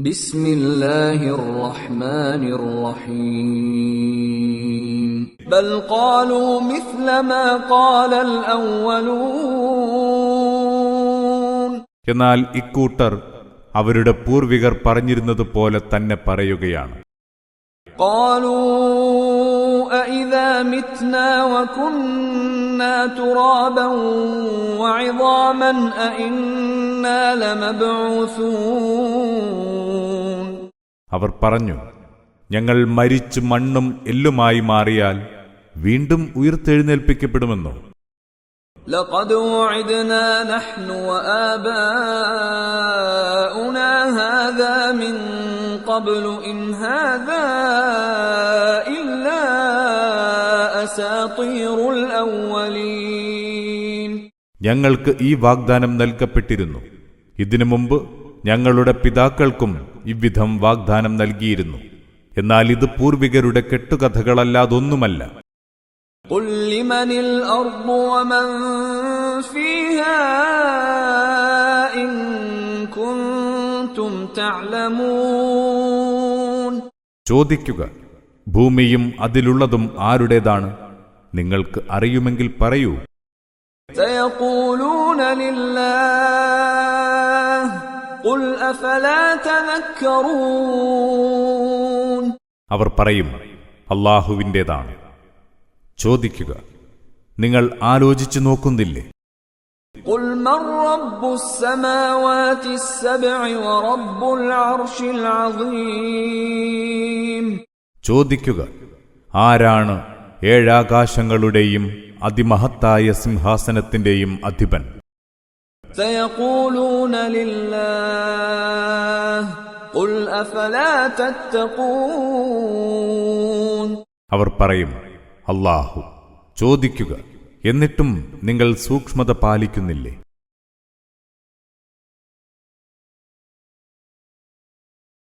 بسم الله الرحمن الرحيم بل قالوا مثل ما قال الأولون എന്നാൽ ഇക്കൂട്ടർ അവരുടെ പൂർവികർ പറഞ്ഞിരുന്നതുപോലെ തന്നെ പറയുകയാണ് قالوا أإذا متنا وكنا ترابا وعظاما أإنا لمبعوثون അവർ പറഞ്ഞു ഞങ്ങൾ മരിച്ചു മണ്ണും എല്ലുമായി മാറിയാൽ വീണ്ടും ഉയർത്തെഴുന്നേൽപ്പിക്കപ്പെടുമെന്നോ لقد وعدنا نحن وآباؤنا هذا من قبل إن هذا إلا أساطير الأولين ഞങ്ങൾക്ക് ഈ വാഗ്ദാനം നൽകപ്പെട്ടിരുന്നു ഇതിനു മുമ്പ് ഞങ്ങളുടെ പിതാക്കൾക്കും ഇവിധം വാഗ്ദാനം നൽകിയിരുന്നു. എന്നാൽ ഇത് പൂർവികരുടെ കെട്ടുകഥകളല്ലാതൊന്നുമല്ല. ചോദിക്കുക ഭൂമിയും അതിലുള്ളതും ആരുടേതാണ്? നിങ്ങൾക്ക് അറിയുമെങ്കിൽ പറയൂ. സയഖൂലൂന അവർ പറയും അള്ളാഹുവിൻ്റെതാണ് ചോദിക്കുക നിങ്ങൾ ആലോചിച്ചു നോക്കുന്നില്ലേ قل من رب السماوات السبع ورب العرش العظيم ചോദിക്കുക ആരാണ് ഏഴാകാശങ്ങളുടെയും അതിമഹത്തായ സിംഹാസനത്തിന്റെയും അധിപൻ سيقولون لله قل أفلا تتقون അവർ പറയും അള്ളാഹു ചോദിക്കുക എന്നിട്ടും നിങ്ങൾ സൂക്ഷ്മത പാലിക്കുന്നില്ലേ